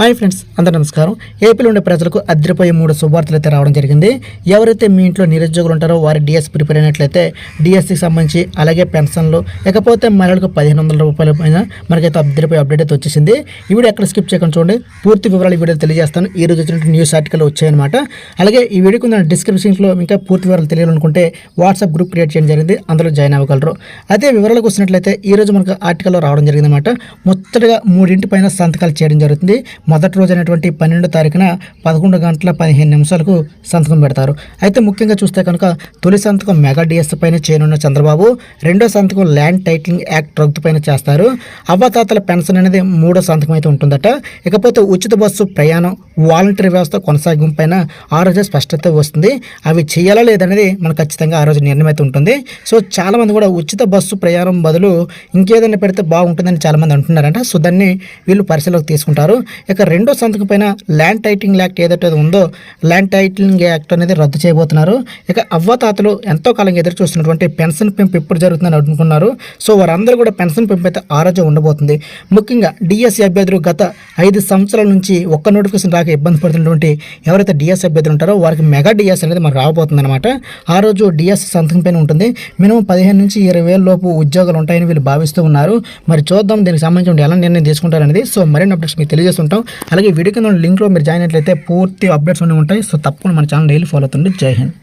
Hi friends అందరూ నమస్కారం. ఏపీలో ఉండే ప్రజలకు అద్దరిపోయే మూడు శుభార్తలు అయితే రావడం జరిగింది. ఎవరైతే మీ ఇంట్లో నిరుద్యోగులు ఉంటారో వారి డిఎస్ ప్రిపేర్ అయినట్లయితే డిఎస్సికి సంబంధించి అలాగే పెన్షన్లు ఇకపోతే మహిళలకు పదిహేను వందల రూపాయల పైన మనకైతే అద్దరిపోయే అప్డేట్ అయితే వచ్చేసింది. ఈ వీడియో ఎక్కడ స్కిప్ చేయకుండా చూడండి. పూర్తి వివరాలు ఈ వీడియో తెలియజేస్తాను. ఈ రోజు వచ్చినట్టు న్యూస్ ఆర్టికల్ వచ్చాయన్నమాట. అలాగే ఈ వీడియోకి ఉన్న డిస్క్రిప్షన్లో ఇంకా పూర్తి వివరాలు తెలియాలనుకుంటే వాట్సాప్ గ్రూప్ క్రియేట్ చేయడం జరిగింది. అందులో జాయిన్ అవ్వగలరు. అదే వివరాలకు వచ్చినట్లయితే ఈ రోజు మనకు ఆర్టికల్లో రావడం జరిగింది అనమాట మూడింటి పైన సంతకాలు చేయడం జరుగుతుంది. మొదటి రోజు అనేటువంటి పన్నెండో తారీఖున పదకొండు గంటల పదిహేను నిమిషాలకు సంతకం పెడతారు. అయితే ముఖ్యంగా చూస్తే కనుక తొలి సంతకం మెగా డిఎస్ పైన చేయనున్న చంద్రబాబు రెండో సంతకం ల్యాండ్ టైటిలింగ్ యాక్ట్ రద్దు పైన చేస్తారు. అవ్వతాతల పెన్షన్ అనేది మూడో సంతకం అయితే ఉంటుందట. ఇకపోతే ఉచిత బస్సు ప్రయాణం వాలంటరీ వ్యవస్థ కొనసాగింపు పైన ఆ రోజే స్పష్టత వస్తుంది. అవి చేయాలా లేదనేది మనకు ఖచ్చితంగా ఆ రోజు నిర్ణయం అయితే ఉంటుంది. సో చాలామంది కూడా ఉచిత బస్సు ప్రయాణం బదులు ఇంకేదైనా పెడితే బాగుంటుందని చాలామంది అంటున్నారంట. సో దాన్ని వీళ్ళు పరిశీలనకు తీసుకుంటారు. ఇక రెండో సంతకం పైన ల్యాండ్ టైటిలింగ్ యాక్ట్ ఏదైతే ఉందో ల్యాండ్ టైటిలింగ్ యాక్ట్ అనేది రద్దు చేయబోతున్నారు. ఇక అవ్వతాతలు ఎంతో కాలం ఎదురు చూస్తున్నటువంటి పెన్షన్ పెంపు ఎప్పుడు జరుగుతుందని అనుకున్నారు సో వారందరూ కూడా పెన్షన్ పెంపు అయితే ఆ రోజు ఉండబోతుంది. ముఖ్యంగా డిఎస్సి అభ్యర్థులు గత ఐదు సంవత్సరాల నుంచి ఒక్క నోటిఫికేషన్ రాక ఇబ్బంది పడుతున్నటువంటి ఎవరైతే డిఎస్ అభ్యర్థులు ఉంటారో వారికి మెగా డిఎస్ అనేది మనకు రాబోతుంది అనమాట ఆ రోజు డిఎస్ సంతకం పైన ఉంటుంది. మినిమం పదిహేను నుంచి ఇరవై వేల లోపు ఉద్యోగాలు ఉంటాయని వీళ్ళు భావిస్తూ ఉన్నారు. మరి చూద్దాం దీనికి సంబంధించి ఎలా నిర్ణయం తీసుకుంటారనేది. సో మరిన్ని అప్డేట్స్ మీకు తెలియజేస్తుంటాం. అలాగే వీడియో కింద లింక్లో మీరు జాయిన్ అయినట్లయితే పూర్తి అప్డేట్స్ అన్నీ ఉంటాయి. సో తప్పకుండా మన ఛానల్ డైలీ ఫాలో అవుతుంది జై హింద్.